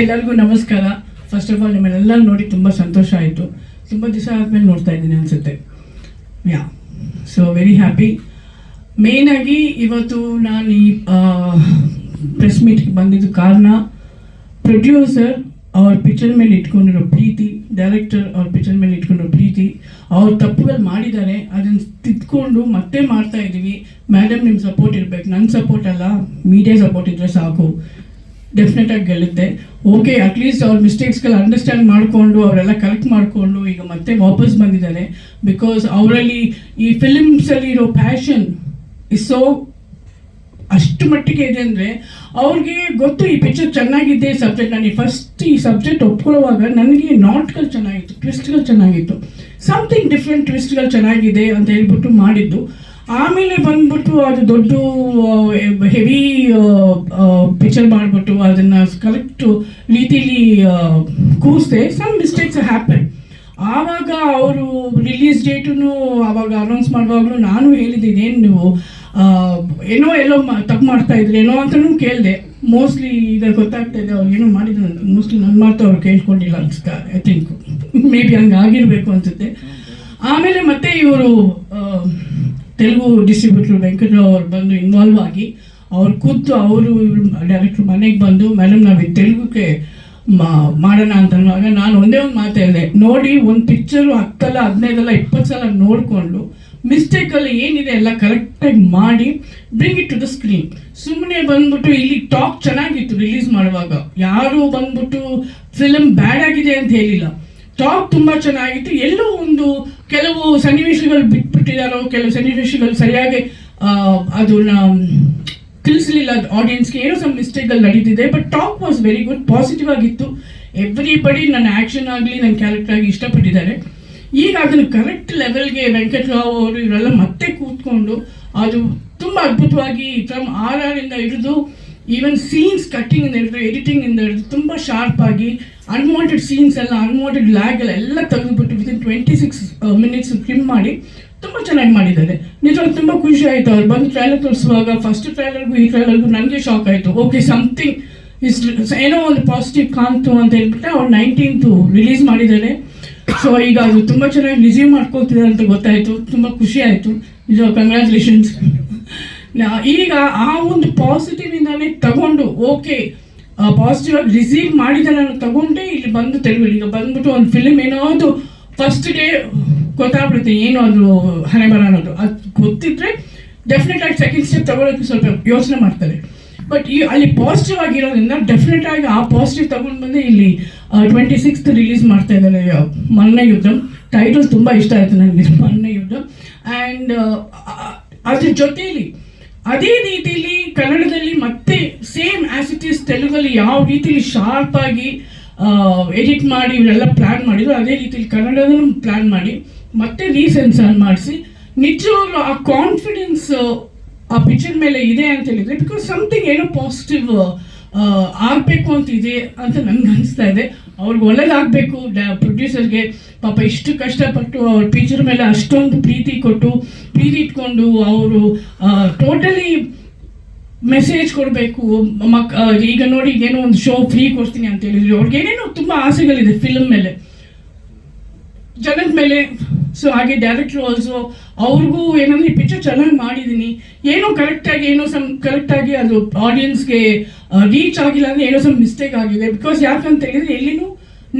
ಎಲ್ಲರಿಗೂ ನಮಸ್ಕಾರ. First of all ನಿಮ್ಮನ್ನೆಲ್ಲ ನೋಡಿ ತುಂಬ ಸಂತೋಷ ಆಯಿತು. ತುಂಬ ದಿವಸ ಆದಮೇಲೆ ನೋಡ್ತಾ ಇದ್ದೀನಿ ಅನಿಸುತ್ತೆ. ಯಾ ಸೊ ವೆರಿ ಹ್ಯಾಪಿ ಮೇಯ್ನಾಗಿ ಇವತ್ತು ನಾನು ಈ ಪ್ರೆಸ್ ಮೀಟ್ಗೆ ಬಂದಿದ್ದು ಕಾರಣ ಪ್ರೊಡ್ಯೂಸರ್ ಅವ್ರ ಪಿಕ್ಚರ್ ಮೇಲೆ ಇಟ್ಕೊಂಡಿರೋ ಪ್ರೀತಿ ಡೈರೆಕ್ಟರ್ ಅವ್ರ ಪಿಕ್ಚರ್ ಮೇಲೆ ಇಟ್ಕೊಂಡಿರೋ ಪ್ರೀತಿ, ಅವ್ರು ತಪ್ಪುಗಳು ಮಾಡಿದ್ದಾರೆ. ಅದನ್ನು ತಿದ್ಕೊಂಡು ಮತ್ತೆ ಮಾಡ್ತಾ ಇದ್ದೀವಿ ಮೇಡಮ್ ನಿಮ್ಮ ಸಪೋರ್ಟ್ ಇರಬೇಕು. ನನ್ನ ಸಪೋರ್ಟ್ ಅಲ್ಲ. ಮೀಡಿಯಾ ಸಪೋರ್ಟ್ ಇದ್ದರೆ ಸಾಕು. ಡೆಫಿನೆಟ್ ಆಗಿ ಗೆಲ್ಲುತ್ತೆ ಓಕೆ ಅಟ್ಲೀಸ್ಟ್ ಅವ್ರ ಮಿಸ್ಟೇಕ್ಸ್ಗಳು ಅಂಡರ್ಸ್ಟ್ಯಾಂಡ್ ಮಾಡಿಕೊಂಡು, ಅವರೆಲ್ಲ ಕರೆಕ್ಟ್ ಮಾಡಿಕೊಂಡು ಈಗ ಮತ್ತೆ ವಾಪಸ್ ಬಂದಿದ್ದಾರೆ. ಬಿಕಾಸ್ ಅವರಲ್ಲಿ ಈ ಫಿಲಿಮ್ಸಲ್ಲಿ ಇರೋ ಪ್ಯಾಷನ್ ಇಸ್ ಸೋ ಅಷ್ಟು ಮಟ್ಟಿಗೆ ಇದೆ ಅಂದರೆ ಅವ್ರಿಗೆ ಗೊತ್ತು ಈ ಪಿಕ್ಚರ್ ಚೆನ್ನಾಗಿದೆ ಸಬ್ಜೆಕ್ಟ್ ನಾನು ಈ ಫಸ್ಟ್ ಈ ಸಬ್ಜೆಕ್ಟ್ ಒಪ್ಕೊಳ್ಳುವಾಗ ನನಗೆ ನಾಟ್ಗಳು ಚೆನ್ನಾಗಿತ್ತು ಟ್ವಿಸ್ಟ್ಗಳು ಚೆನ್ನಾಗಿತ್ತು. ಸಮಥಿಂಗ್ ಡಿಫ್ರೆಂಟ್ ಟ್ವಿಸ್ಟ್ಗಳು ಚೆನ್ನಾಗಿದೆ ಅಂತ ಹೇಳ್ಬಿಟ್ಟು ಮಾಡಿದ್ದು. ಆಮೇಲೆ ಬಂದ್ಬಿಟ್ಟು ಅದು ದೊಡ್ಡ ಹೆವಿ ಪಿಕ್ಚರ್ ಮಾಡಿಬಿಟ್ಟು ಅದನ್ನು ಕರೆಕ್ಟ್ ರೀತಿಲಿ ಕೂರಿಸ್ದೆ ಸಮ್ ಮಿಸ್ಟೇಕ್ಸ್ ಹ್ಯಾಪನ್ ಆವಾಗ ಅವರು ರಿಲೀಸ್ ಡೇಟನ್ನು ಆವಾಗ ಅನೌನ್ಸ್ ಮಾಡುವಾಗಲೂ ನಾನು ಹೇಳಿದ್ದೀನಿ ಏನು ನೀವು ಏನೋ ಎಲ್ಲೋ ತಪ್ಪು ಮಾಡ್ತಾ ಏನೋ ಅಂತಲೂ ಕೇಳಿದೆ. ಮೋಸ್ಟ್ಲಿ ಈಗ ಗೊತ್ತಾಗ್ತಾ ಇದೆ ಅವ್ರು ಏನೋ ಮಾಡಿದ್ರು ಅಂತ. ಮೋಸ್ಟ್ಲಿ ನನ್ನ ಮಾತು ಅವ್ರು ಕೇಳ್ಕೊಂಡಿಲ್ಲ ಅನ್ಸುತ್ತೆ ಐ ಥಿಂಕ್ ಮೇ ಬಿ ಹಂಗೆ ಆಗಿರಬೇಕು ಅನ್ಸುತ್ತೆ. ಆಮೇಲೆ ಮತ್ತೆ ಇವರು ತೆಲುಗು ಡಿಸ್ಟ್ರಿಬ್ಯೂಟರ್ ವೆಂಕಟರಾವ್ ಅವ್ರು ಬಂದು ಇನ್ವಾಲ್ವ್ ಆಗಿ ಅವ್ರು ಕೂತು ಅವರು ಡೈರೆಕ್ಟ್ರು ಮನೆಗೆ ಬಂದು ಮೇಡಮ್ ನಾವು ತೆಲುಗುಗೆ ಮಾಡೋಣ ಅಂತ ಅನ್ನುವಾಗ ನಾನು ಒಂದೇ ಒಂದು ಮಾತು ಹೇಳಿದೆ, ನೋಡಿ, ಒಂದು ಪಿಕ್ಚರು ಹತ್ತಲ್ಲ, ಹದಿನೈದಲ್ಲ, ಇಪ್ಪತ್ತು ಸಲ ನೋಡಿಕೊಂಡು ಮಿಸ್ಟೇಕಲ್ಲಿ ಏನಿದೆ ಎಲ್ಲ ಕರೆಕ್ಟಾಗಿ ಮಾಡಿ bring it to the screen ಸುಮ್ಮನೆ ಬಂದ್ಬಿಟ್ಟು ಇಲ್ಲಿ ಟಾಕ್ ಚೆನ್ನಾಗಿತ್ತು ರಿಲೀಸ್ ಮಾಡುವಾಗ. ಯಾರೂ ಬಂದ್ಬಿಟ್ಟು ಫಿಲಮ್ ಬ್ಯಾಡ್ ಆಗಿದೆ ಅಂತ ಹೇಳಿಲ್ಲ. ಟಾಕ್ ತುಂಬ ಚೆನ್ನಾಗಿತ್ತು. ಎಲ್ಲೋ ಒಂದು ಕೆಲವು ಸನ್ನಿವೇಶಗಳು ಬಿಟ್ಬಿಟ್ಟಿದಾರೋ, ಕೆಲವು ಸನ್ನಿವೇಶಗಳು ಸರಿಯಾಗಿ ಅದನ್ನ ತಿಳಿಸ್ಲಿಲ್ಲ ಆಡಿಯನ್ಸ್ಗೆ ಏನೋ ಸಮ್ ಮಿಸ್ಟೇಕ್ಗಳು ನಡೀತಿದೆ but talk was very good positive ಆಗಿತ್ತು. ಎವ್ರಿಬಡಿ ನನ್ನ ಆ್ಯಕ್ಷನ್ ಆಗಲಿ, ನನ್ನ ಕ್ಯಾರೆಕ್ಟರ್ ಆಗಿ ಇಷ್ಟಪಟ್ಟಿದ್ದಾರೆ. ಈಗ ಅದನ್ನು ಕರೆಕ್ಟ್ ಲೆವೆಲ್ಗೆ ವೆಂಕಟರಾವ್ ಅವರು ಇವರೆಲ್ಲ ಮತ್ತೆ ಕೂತ್ಕೊಂಡು, ಅದು ತುಂಬ ಅದ್ಭುತವಾಗಿ ಫ್ರಮ್ ಆರ್ ಆರ್ ಇಂದ ಹಿಡಿದು ಈವನ್ ಸೀನ್ಸ್ ಕಟ್ಟಿಂಗ್ ಇಂದ ಹಿಡಿದು ಎಡಿಟಿಂಗ್ ಇಂದ ಹಿಡಿದು ತುಂಬ ಶಾರ್ಪ್ ಆಗಿ ಅನ್ವಾಂಟೆಡ್ ಸೀನ್ಸ್ ಎಲ್ಲ ಅನ್ವಾಂಟೆಡ್ ಲ್ಯಾಗ್ ಎಲ್ಲ ತೆಗೆದುಬಿಟ್ಟು within twenty six minutes trim ಮಾಡಿ ತುಂಬ ಚೆನ್ನಾಗಿ ಮಾಡಿದ್ದಾರೆ ನಿಜವಾಗಿ ತುಂಬ ಖುಷಿ ಆಯಿತು ಅವ್ರು ಬಂದು ಟ್ರೈಲರ್ ತೋರಿಸುವಾಗ ಫಸ್ಟ್ ಟ್ರೈಲರ್ಗೂ ಈ ಟ್ರೈಲರ್ಗೂ ನನಗೆ ಶಾಕ್ ಆಯಿತು ಓಕೆ ಸಮಥಿಂಗ್ ಇಸ್ ಏನೋ ಒಂದು ಪಾಸಿಟಿವ್ ಕಾಣ್ತು ಅಂತ ಹೇಳ್ಬಿಟ್ಟು ಅವ್ರು ನೈನ್ಟೀನ್ತು ರಿಲೀಸ್ ಮಾಡಿದ್ದಾರೆ. ಸೊ ಈಗ ಅದು ತುಂಬ ಚೆನ್ನಾಗಿ ರಿಸೀವ್ ಮಾಡ್ಕೊಳ್ತಿದ್ದಾರೆ ಅಂತ ಗೊತ್ತಾಯಿತು ತುಂಬ ಖುಷಿ ಆಯಿತು. ನಿಜ ಕಂಗ್ರ್ಯಾಚುಲೇಷನ್ಸ್ ಈಗ ಆ ಒಂದು ಪಾಸಿಟಿವ್ ಇಂದಾನೆ ತಗೊಂಡು ಓಕೆ ಪಾಸಿಟಿವ್ ಆಗಿ ರಿಸೀವ್ ಮಾಡಿದ್ದಾರೆ ನಾನು ತಗೊಂಡೇ ಇಲ್ಲಿ ಬಂದು ತೆಲುಗು ಈಗ ಬಂದ್ಬಿಟ್ಟು ಒಂದು ಫಿಲಿಮ್ ಏನಾದ್ರು ಫಸ್ಟ್ ಡೇ ಗೊತ್ತಾಗ್ಬಿಡುತ್ತೆ ಏನು ಅದು ಹಣೆ ಬರ ಅನ್ನೋದು. ಅದು ಗೊತ್ತಿದ್ರೆ ಡೆಫಿನೆಟ್ ಆಗಿ ಸೆಕೆಂಡ್ ಸ್ಟೆಪ್ ತಗೊಳ್ಳೋಕೆ ಸ್ವಲ್ಪ ಯೋಚನೆ ಮಾಡ್ತಾರೆ. ಬಟ್ ಈ, ಅಲ್ಲಿ ಪಾಸಿಟಿವ್ ಆಗಿರೋದ್ರಿಂದ ಡೆಫಿನೆಟ್ ಆಗಿ ಆ ಪಾಸಿಟಿವ್ ತಗೊಂಡು ಬಂದು ಇಲ್ಲಿ ಟ್ವೆಂಟಿ ಸಿಕ್ಸ್ತ್ ರಿಲೀಸ್ ಮಾಡ್ತಾ ಇದ್ದಾರೆ ಮನ್ನ ಯುದ್ಧ. ಟೈಟಲ್ ತುಂಬ ಇಷ್ಟ ಆಯಿತು ನನಗೆ ಮನ್ನ ಯುದ್ಧ. ಆ್ಯಂಡ್ ಅದ್ರ ಜೊತೆಯಲ್ಲಿ ಅದೇ ರೀತಿಲಿ ಕನ್ನಡದಲ್ಲಿ ಮತ್ತೆ ಸೇಮ್ ಈಸ್ ತೆಲುಗಲ್ಲಿ ಯಾವ ರೀತಿಲಿ ಶಾರ್ಪ್ ಆಗಿ ಎಡಿಟ್ ಮಾಡಿ ಇವರೆಲ್ಲ ಪ್ಲ್ಯಾನ್ ಮಾಡಿದ್ರು, ಅದೇ ರೀತಿಲಿ ಕನ್ನಡದಲ್ಲೂ ಪ್ಲ್ಯಾನ್ ಮಾಡಿ, ಮತ್ತೆ ರೀಸೆನ್ಸರ್ ಮಾಡಿಸಿ. ನಿಜವಾಗ್ಲೂ ಆ ಕಾನ್ಫಿಡೆನ್ಸ್ ಆ ಪಿಕ್ಚರ್ ಮೇಲೆ ಇದೆ ಅಂತ ಹೇಳಿದ್ರೆ ಬಿಕಾಸ್ ಸಮಥಿಂಗ್ ಏನೋ ಪಾಸಿಟಿವ್ ಆಗಬೇಕು ಅಂತ ಇದೆ ಅಂತ ನನ್ಗೆ ಅನಿಸ್ತಾ ಇದೆ. ಅವ್ರಿಗೆ ಒಳ್ಳೇದಾಗಬೇಕು ಪ್ರೊಡ್ಯೂಸರ್ಗೆ ಪಾಪ ಇಷ್ಟು ಕಷ್ಟಪಟ್ಟು ಅವ್ರ ಪಿಕ್ಚರ್ ಮೇಲೆ ಅಷ್ಟೊಂದು ಪ್ರೀತಿ ಕೊಟ್ಟು, ಪ್ರೀತಿ ಇಟ್ಕೊಂಡು ಅವರು ಟೋಟಲಿ ಮೆಸೇಜ್ ಕೊಡಬೇಕು. ಮಕ್ ಈಗ ನೋಡಿ ಏನೋ ಒಂದು ಶೋ ಫ್ರೀ ಕೊಡ್ತೀನಿ ಅಂತ ಹೇಳಿದ್ರು. ಅವ್ರಿಗೆ ಏನೇನೋ ತುಂಬ ಆಸೆಗಳಿದೆ ಫಿಲ್ಮ್ ಮೇಲೆ. ಜನದ ಮೇಲೆ ಸೊ ಹಾಗೆ ಡೈರೆಕ್ಟ್ರು ಆಲ್ಸೋ ಅವ್ರಿಗೂ ಏನಂದ್ರೆ ಈ ಪಿಕ್ಚರ್ ಚೆನ್ನಾಗಿ ಮಾಡಿದ್ದೀನಿ ಏನೋ ಕರೆಕ್ಟಾಗಿ ಏನೋ ಸಮ್ ಕರೆಕ್ಟಾಗಿ ಅದು ಆಡಿಯನ್ಸ್ಗೆ ರೀಚ್ ಆಗಿಲ್ಲ ಅಂದರೆ ಏನೋ ಸಮ್ ಮಿಸ್ಟೇಕ್ ಆಗಿದೆ. ಬಿಕಾಸ್ ಯಾಕಂತ ಹೇಳಿದ್ರೆ ಎಲ್ಲಿನೂ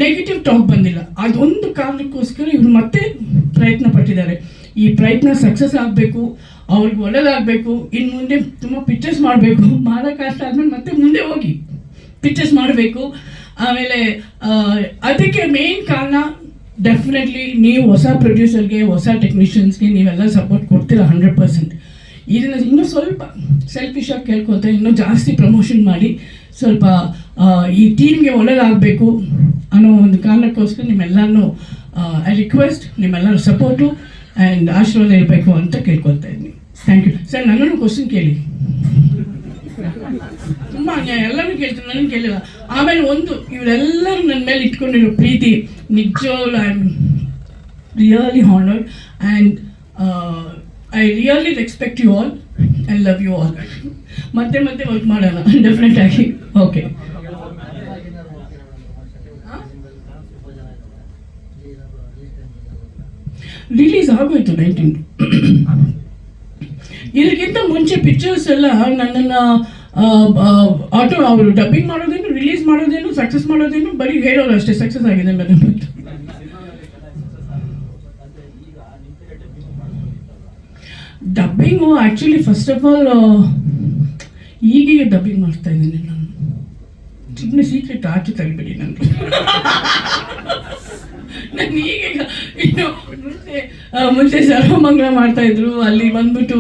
ನೆಗೆಟಿವ್ ಟಾಕ್ ಬಂದಿಲ್ಲ. ಅದೊಂದು ಕಾರಣಕ್ಕೋಸ್ಕರ ಇವರು ಮತ್ತೆ ಪ್ರಯತ್ನ ಪಟ್ಟಿದ್ದಾರೆ. ಈ ಪ್ರಯತ್ನ ಸಕ್ಸಸ್ ಆಗಬೇಕು, ಅವ್ರಿಗೆ ಒಳ್ಳೇದಾಗಬೇಕು ಇನ್ನು ಮುಂದೆ ತುಂಬ ಪಿಕ್ಚರ್ಸ್ ಮಾಡಬೇಕು. ಮಹಾರಾಷ್ಟ್ರ ಆದಮೇಲೆ ಮತ್ತೆ ಮುಂದೆ ಹೋಗಿ ಪಿಕ್ಚರ್ಸ್ ಮಾಡಬೇಕು. ಆಮೇಲೆ ಅದಕ್ಕೆ ಮೇನ್ ಕಾರಣ ಡೆಫಿನೆಟ್ಲಿ ನೀವು ಹೊಸ ಪ್ರೊಡ್ಯೂಸರ್ಗೆ ಹೊಸ ಟೆಕ್ನಿಷಿಯನ್ಸ್ಗೆ ನೀವೆಲ್ಲ ಸಪೋರ್ಟ್ ಕೊಡ್ತೀರ ಹಂಡ್ರೆಡ್ ಪರ್ಸೆಂಟ್ ಇದನ್ನು ಇನ್ನೂ ಸ್ವಲ್ಪ ಸೆಲ್ಫಿಶ್ ಆಗಿ ಕೇಳ್ಕೊತ ಇನ್ನೂ ಜಾಸ್ತಿ ಪ್ರಮೋಷನ್ ಮಾಡಿ ಸ್ವಲ್ಪ ಈ ಟೀಮ್ಗೆ ಒಳ್ಳೇದಾಗಬೇಕು ಅನ್ನೋ ಒಂದು ಕಾರಣಕ್ಕೋಸ್ಕರ ನಿಮ್ಮೆಲ್ಲರೂ ಐ ರಿಕ್ವೆಸ್ಟ್ ನಿಮ್ಮೆಲ್ಲರ ಸಪೋರ್ಟು ಆ್ಯಂಡ್ ಆಶೀರ್ವಾದ ಇರಬೇಕು ಅಂತ ಕೇಳ್ಕೊಳ್ತಾ ಇದ್ದೀನಿ. ಥ್ಯಾಂಕ್ ಯು ಸರ್ ನನ್ನನ್ನು ಕ್ವಶನ್ ಕೇಳಿ. ತುಂಬ ಅನ್ಯಾಯ. ಎಲ್ಲರೂ ಕೇಳ್ತೀನಿ ನನಗೆ ಕೇಳಿಲ್ಲ. ಆಮೇಲೆ ಒಂದು, ಇವರೆಲ್ಲರೂ ನನ್ನ ಮೇಲೆ ಇಟ್ಕೊಂಡಿರೋ ಪ್ರೀತಿ, ನಿಜವಾಗ್ಲು I am really honoured and I really respect you all I love you all ಮತ್ತೆ ಮತ್ತೆ ವರ್ಕ್ ಮಾಡೋಣ ಡೆಫಿನೆಟ್ ಆಗಿ. ಓಕೆ ರಿಲೀಸ್ ಆಗೋಯ್ತು ನೈನ್ಟೀನ್ ಇದಕ್ಕಿಂತ ಮುಂಚೆ ಪಿಕ್ಚರ್ಸ್ ಎಲ್ಲ ನನ್ನನ್ನು ಆಟೋ ಅವರು ಡಬ್ಬಿಂಗ್ ಮಾಡೋದೇನು ರಿಲೀಸ್ ಮಾಡೋದೇನು ಸಕ್ಸಸ್ ಮಾಡೋದೇನು, ಬರೀ ಹೇಳೋರು ಅಷ್ಟೇ ಸಕ್ಸಸ್ ಆಗಿದೆ madam dubbing actually first of all ಈಗೀಗ ಡಬ್ಬಿಂಗ್ ಮಾಡ್ತಾ ಇದ್ದೀನಿ ನಾನು. ಸುಮ್ಮನೆ ಸೀಕ್ರೆಟ್ ಆಚೆ ತೆಗಿಬಿಡಿ ನಾನು ನಾನು ಈಗೀಗ ಇನ್ನು ಮುಂಚೆ ಮುಂಚೆ ಸರ್ವಮಂಗಳ ಮಾಡ್ತಾ ಇದ್ರು. ಅಲ್ಲಿ ಬಂದ್ಬಿಟ್ಟು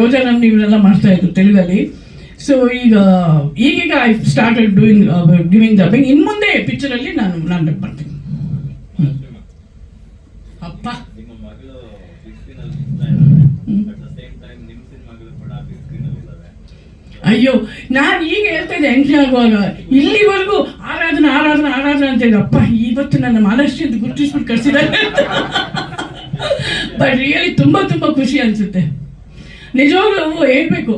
ರೋಜಾ ನಮ್ನಿ ಇವರೆಲ್ಲ ಮಾಡ್ತಾ ಇದ್ರು ತೆಲುಗಲ್ಲಿ. ಸೊ ಈಗ ಈಗೀಗ I started doing giving dubbing ಇನ್ನು ಮುಂದೆ ಪಿಕ್ಚರಲ್ಲಿ ನಾನು ನಾನು ಬರ್ತೀನಿ. ಅಪ್ಪ. ಬಿಗ್ ದ ಬಿಗ್ ಅಯ್ಯೋ ನಾನು ಈಗ ಹೇಳ್ತಾ ಇದ್ದೆ ಎಂಟ್ರಿ ಆಗುವಾಗ ಇಲ್ಲಿವರೆಗೂ ಆರಾಧನೆ ಆರಾಧನೆ ಆರಾಧನೆ ಅಂತ ಹೇಳಿದೆ ಅಪ್ಪ ಇವತ್ತು ನನ್ನ ಅಂತ ಗುರುತಿಸ್ಬಿಟ್ಟು ಕಳಿಸಿದ್ದಾರೆ ಬಟ್ ರಿಯಲಿ ತುಂಬ ತುಂಬ ಖುಷಿ ಅನಿಸುತ್ತೆ. ನಿಜವಾಗ್ಲೂ ಹೇಳ್ಬೇಕು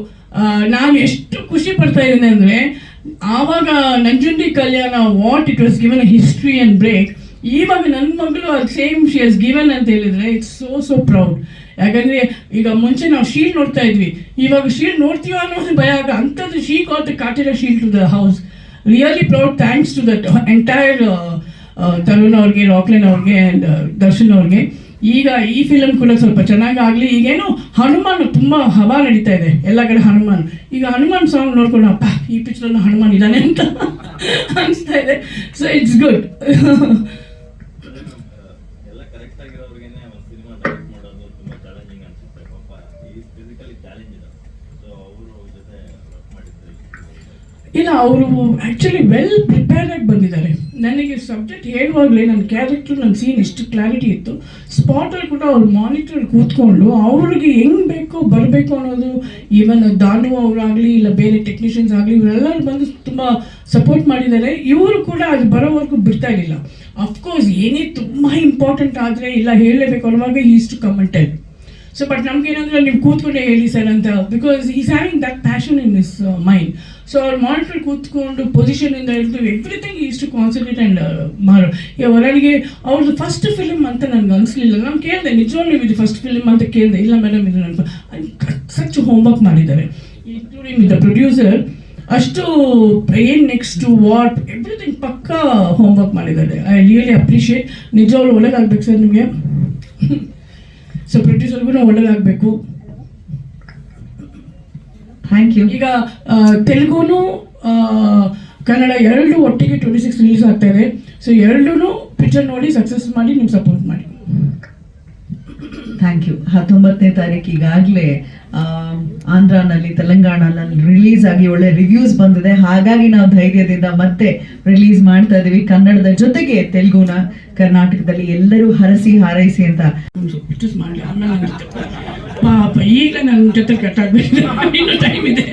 ನಾನು ಎಷ್ಟು ಖುಷಿ ಪಡ್ತಾ ಇದ್ದೀನಿ ಅಂದರೆ ಆವಾಗ Nanjundi Kalyana what it was given a history and break. ಇವಾಗ ನನ್ನ ಮಗಳು ಅದು ಸೇಮ್ ಶಿ ಹಸ್ ಗಿವನ್ ಅಂತ ಹೇಳಿದ್ರೆ ಇಟ್ಸ್ ಸೋ ಸೋ ಪ್ರೌಡ್. ಯಾಕಂದರೆ ಈಗ ಮುಂಚೆ ನಾವು ಶೀಲ್ಡ್ ನೋಡ್ತಾ ಇದ್ವಿ. ಇವಾಗ ಶೀಲ್ಡ್ ನೋಡ್ತೀವ ಅನ್ನೋದು ಭಯ ಆಗ ಅಂಥದ್ದು she caught ಕಾಟಿರ shield to the house. Really proud thanks to that entire Tarun ಅವ್ರಿಗೆ, ರಾಕ್ಲಿನ್ ಅವ್ರಿಗೆ ಆ್ಯಂಡ್ ದರ್ಶನ್ ಅವ್ರಿಗೆ. ಈಗ ಈ ಫಿಲಮ್ ಕೂಡ ಸ್ವಲ್ಪ ಚೆನ್ನಾಗಾಗಲಿ. ಈಗೇನು ಹನುಮಾನ್ ತುಂಬ ಹವಾ ನಡೀತಾ ಇದೆ. ಎಲ್ಲ ಕಡೆ ಹನುಮಾನ್. ಈಗ ಹನುಮಾನ್ ಸಾಂಗ್ ನೋಡ್ಕೊಂಡು, ಅಪ್ಪ, ಈ ಪಿಕ್ಚರಲ್ಲಿ ಹನುಮಾನ್ ಇದ್ದಾನೆ ಅಂತ ಅನಿಸ್ತಾ ಇದೆ. ಸೊ ಇಟ್ಸ್ ಗುಡ್ ಎಲ್ಲ ಕರೆಕ್ಟ್ ಆಗಿರೋರ್ಗೆನೆ ಒಂದು ಸಿನಿಮಾ ಡೈರೆಕ್ಟ್ ಮಾಡೋದು ತುಂಬಾ ಚಾಲೆಂಜಿಂಗ್ ಅನ್ಸುತ್ತೆ ಪಾಪ ಈ ಫಿಸಿಕಲಿ ಚಾಲೆಂಜ್ ಇದೆ ಸೊ ಅವರು ಜೊತೆ ವರ್ಕ್ ಮಾಡಿದ್ರೆ ಇಲ್ಲ, ಅವರು ಆ್ಯಕ್ಚುಲಿ ವೆಲ್ ಪ್ರಿಪೇರ್ಡ್ ಆಗಿ ಬಂದಿದ್ದಾರೆ. ನನಗೆ ಸಬ್ಜೆಕ್ಟ್ ಹೇಳುವಾಗಲೇ ನನ್ನ ಕ್ಯಾರೆಕ್ಟರ್ ನನ್ನ ಸೀನ್ ಎಷ್ಟು ಕ್ಲಾರಿಟಿ ಇತ್ತು. ಸ್ಪಾಟಲ್ಲಿ ಕೂಡ ಅವ್ರು ಮಾನಿಟರ್ ಕೂತ್ಕೊಂಡು ಅವ್ರಿಗೆ ಹೆಂಗೆ ಬೇಕೋ, ಬರಬೇಕು ಅನ್ನೋದು ಈವನ್ ದಾನು ಅವರಾಗಲಿ, ಇಲ್ಲ ಬೇರೆ ಟೆಕ್ನಿಷಿಯನ್ಸ್ ಆಗಲಿ, ಇವರೆಲ್ಲರೂ ಬಂದು ತುಂಬ ಸಪೋರ್ಟ್ ಮಾಡಿದ್ದಾರೆ. ಇವರು ಕೂಡ ಅದು ಬರೋವರೆಗೂ ಬಿಡ್ತಾ ಇರಲಿಲ್ಲ. ಅಫ್ಕೋರ್ಸ್ ಏನೇ ತುಂಬ ಇಂಪಾರ್ಟೆಂಟ್ ಆದರೆ, ಇಲ್ಲ ಹೇಳಲೇಬೇಕು ಅನ್ನುವಾಗ ಈಸ್ಟ್ ಕಮೆಂಟೆಡ್ ಸೊ ಬಟ್ ನಮ್ಗೆ ಏನಂದ್ರೆ ನೀವು ಕೂತ್ಕೊಂಡೆ ಹೇಳಿ ಸರ್ ಅಂತ because is having that passion in miss mind so ಅವ್ರು ಮಾನಿಟರ್ ಕೂತ್ಕೊಂಡು ಪೊಸಿಷನಿಂದ ಹಿಡಿದು everything is to concentrate and ಮಾಡು. ಈಗ ಒರಳಿಗೆ ಅವ್ರದ್ದು ಫಸ್ಟ್ ಫಿಲ್ಮ್ ಅಂತ ನನಗೆ ಅನಿಸ್ಲಿಲ್ಲ. ನಾನು ಕೇಳಿದೆ, ನಿಜವಾಗ್ಲೂ ಇದು ಫಸ್ಟ್ ಫಿಲ್ಮ್ ಅಂತ ಕೇಳಿದೆ. ಇಲ್ಲ ಮೇಡಮ್ ಇದು ನನ್ನ ಸಚ್ ಹೋಮ್ವರ್ಕ್ ಮಾಡಿದ್ದಾರೆ. ಇನ್ಕ್ಲೂಡಿಂಗ್ ವಿತ್ ದ ಪ್ರೊಡ್ಯೂಸರ್ ಅಷ್ಟು ಏನು ನೆಕ್ಸ್ಟ್ ವಾಟ್ ಎವ್ರಿಥಿಂಗ್ ಪಕ್ಕಾ ಹೋಮ್ವರ್ಕ್ ಮಾಡಿದ್ದಾರೆ. ಐ ರಿಯಲಿ ಅಪ್ರಿಷಿಯೇಟ್ ನಿಜವಾಗ್ಲೂ ಒಳಗಾಗ್ಬೇಕು ಸರ್ ನಿಮಗೆ. ಸೊ ಪ್ರೊಡ್ಯೂಸರ್ಗೂ ಒಳ್ಳೇದಾಗಬೇಕು. ಥ್ಯಾಂಕ್ ಯು ಈಗ ತೆಲುಗುನು ಕನ್ನಡ ಎರಡು ಒಟ್ಟಿಗೆ ಟ್ವೆಂಟಿ ಸಿಕ್ಸ್ ರಿಲೀಸ್ ಆಗ್ತಾ ಇದೆ. ಸೊ ಎರಡೂ ಪಿಕ್ಚರ್ ನೋಡಿ ಸಕ್ಸಸ್ ಮಾಡಿ ನಿಮ್ಗೆ ಸಪೋರ್ಟ್ ಮಾಡಿ. ಥ್ಯಾಂಕ್ ಯು ಹತ್ತೊಂಬತ್ತನೇ ತಾರೀಕು ಈಗಾಗಲೇ ಆಂಧ್ರನಲ್ಲಿ ತೆಲಂಗಾಣನಲ್ಲಿ ರಿಲೀಸ್ ಆಗಿ ಒಳ್ಳೆ ರಿವ್ಯೂಸ್ ಬಂದಿದೆ. ಹಾಗಾಗಿ ನಾವು ಧೈರ್ಯದಿಂದ ಮತ್ತೆ ರಿಲೀಸ್ ಮಾಡ್ತಾ ಇದ್ದೀವಿ. ಕನ್ನಡದ ಜೊತೆಗೆ ತೆಲುಗುನ, ಕರ್ನಾಟಕದಲ್ಲಿ ಎಲ್ಲರೂ ಹರಸಿ ಹಾರೈಸಿ ಅಂತ. ಪಾಪ, ಈಗ ನನ್ನ ಜೊತೆ ಕಟ್ಟಾಗಬೇಕು ಟೈಮ್ ಇದೆ.